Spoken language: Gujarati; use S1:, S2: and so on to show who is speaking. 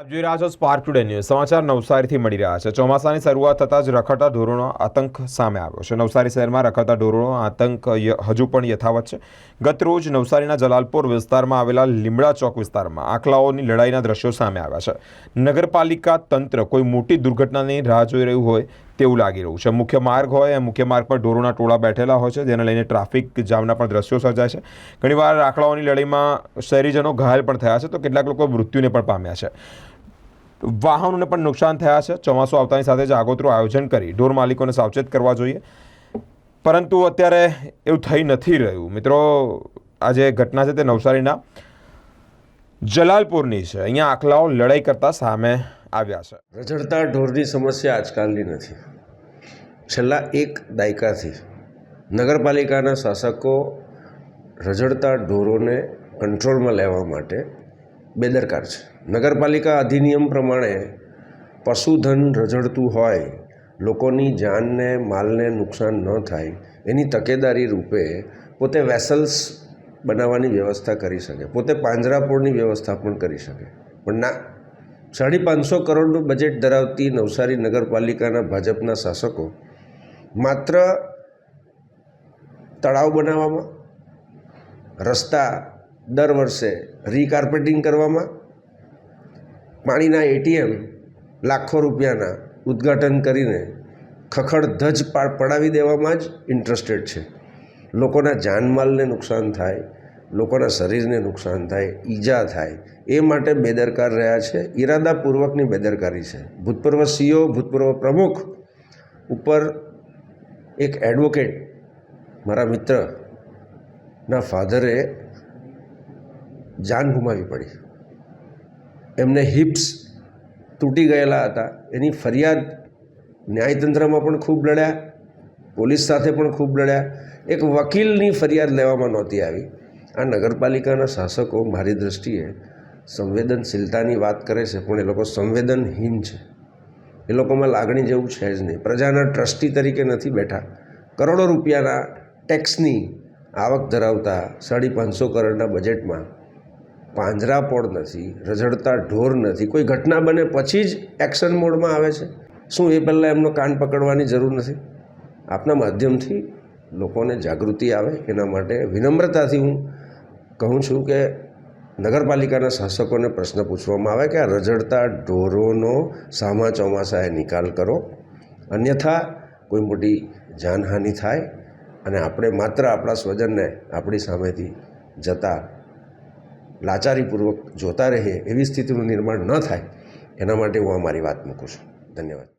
S1: આપ જોઈ રહ્યા છો સ્પાર્ક ટુડે ન્યૂઝ સમાચાર નવસારીથી મળી રહ્યા છે. ચોમાસાની શરૂઆત થતાં જ રખડતા ઢોરોનો આતંક સામે આવ્યો છે. નવસારી શહેરમાં રખડતા ઢોરોનો આતંક હજુ પણ યથાવત છે. ગત રોજ નવસારીના જલાલપોર વિસ્તારમાં આવેલા લીમડા ચોક વિસ્તારમાં આખલાઓની લડાઈના દ્રશ્યો સામે આવ્યા છે. નગરપાલિકા તંત્ર કોઈ મોટી દુર્ઘટનાની રાહ જોઈ રહ્યું હોય તેવું લાગી રહ્યું છે. મુખ્ય માર્ગ હોય, મુખ્ય માર્ગ પર ઢોરોના ટોળા બેઠેલા હોય છે, જેને લઈને ટ્રાફિક જામના પણ દ્રશ્યો સર્જાય છે. ઘણીવાર આખલાઓની લડાઈમાં શહેરીજનો ઘાયલ પણ થયા છે, તો કેટલાક લોકો મૃત્યુને પણ પામ્યા છે. વાહનોને પણ નુકસાન થયા છે. ચોમાસું આવતાની સાથે જ આગોતરું આયોજન કરી ઢોર માલિકોને સાવચેત કરવા જોઈએ. પરંતુ અત્યારે એવું થઈ નથી રહ્યું. મિત્રો આ જે ઘટના છે તે નવસારીના જલાલપુરની છે. અહીંયા આખલાઓ લડાઈ કરતા સામે આવ્યા છે.
S2: રઝળતા ઢોરની સમસ્યા આજકાલની નથી. છેલ્લા એક દાયકાથી નગરપાલિકાના શાસકો રઝળતા ઢોરોને કંટ્રોલમાં લેવા માટે બેદરકાર છે. નગરપાલિકા અધિનિયમ પ્રમાણે પશુધન રઝળતું હોય, લોકોની જાનને, માલને નુકસાન ન થાય, એની તકેદારી રૂપે પોતે વેસલ્સ બનાવવાની વ્યવસ્થા કરી શકે, પોતે પાંજરાપોળની વ્યવસ્થા પણ કરી શકે. પણ ના સાડી પાંચસો કરોડનું બજેટ ધરાવતી નવસારી નગરપાલિકાના ભાજપના શાસકો માત્ર તળાવ બનાવવામાં, રસ્તા દર વર્ષે રીકાર્પેટિંગ કરવામાં, પાણીના એટીએમ લાખો રૂપિયાના ઉદ્ઘાટન કરીને ખખડ ધજ પા- પડાવી દેવામાં જ ઇન્ટરેસ્ટેડ છે. લોકોના જાનમાલને નુકસાન થાય લોકોના શરીરને નુકસાન થાય, ઈજા થાય, એ માટે બેદરકાર રહ્યા છે. ઈરાદાપૂર્વકની બેદરકારી છે. ભૂતપૂર્વ સીઓ, ભૂતપૂર્વ પ્રમુખ ઉપર એક એડવોકેટ મારા મિત્રના ફાધરે જાન ગુમાવી પડી. એમને હિપ્સ તૂટી ગયેલા હતા. એની ફરિયાદ ન્યાયતંત્રમાં પણ ખૂબ લડ્યા, પોલીસ સાથે પણ ખૂબ લડ્યા. એક વકીલની ફરિયાદ લેવામાં નહોતી આવી. આ નગરપાલિકાના શાસકો મારી દૃષ્ટિએ સંવેદનશીલતાની વાત કરે છે, પણ એ લોકો સંવેદનહીન છે. એ લોકોમાં લાગણી જેવું છે જ નહીં. પ્રજાના ટ્રસ્ટી તરીકે નથી બેઠા. કરોડો રૂપિયાના ટેક્સની આવક ધરાવતા સાડી પાંચસો કરોડના બજેટમાં પાંજરાપોળ નથી, રઝળતા ઢોર નથી. કોઈ ઘટના બને પછી જ એક્શન મોડમાં આવે છે. શું એ પહેલાં એમનો કાન પકડવાની જરૂર નથી? આપના માધ્યમથી લોકોને જાગૃતિ આવે, એના માટે વિનમ્રતાથી હું કહું છું કે નગરપાલિકાના શાસકોને પ્રશ્ન પૂછવામાં આવે કે આ રઝળતા ઢોરોનો સામા ચોમાસાએ નિકાલ કરો. અન્યથા કોઈ મોટી જાનહાનિ થાય અને આપણે માત્ર આપણા સ્વજનને આપણી સામેથી જતા લાચારીપૂર્વક જોતા રહીએ એવી સ્થિતિનું નિર્માણ ન થાય, એના માટે હું આ મારી વાત મૂકું છું. ધન્યવાદ.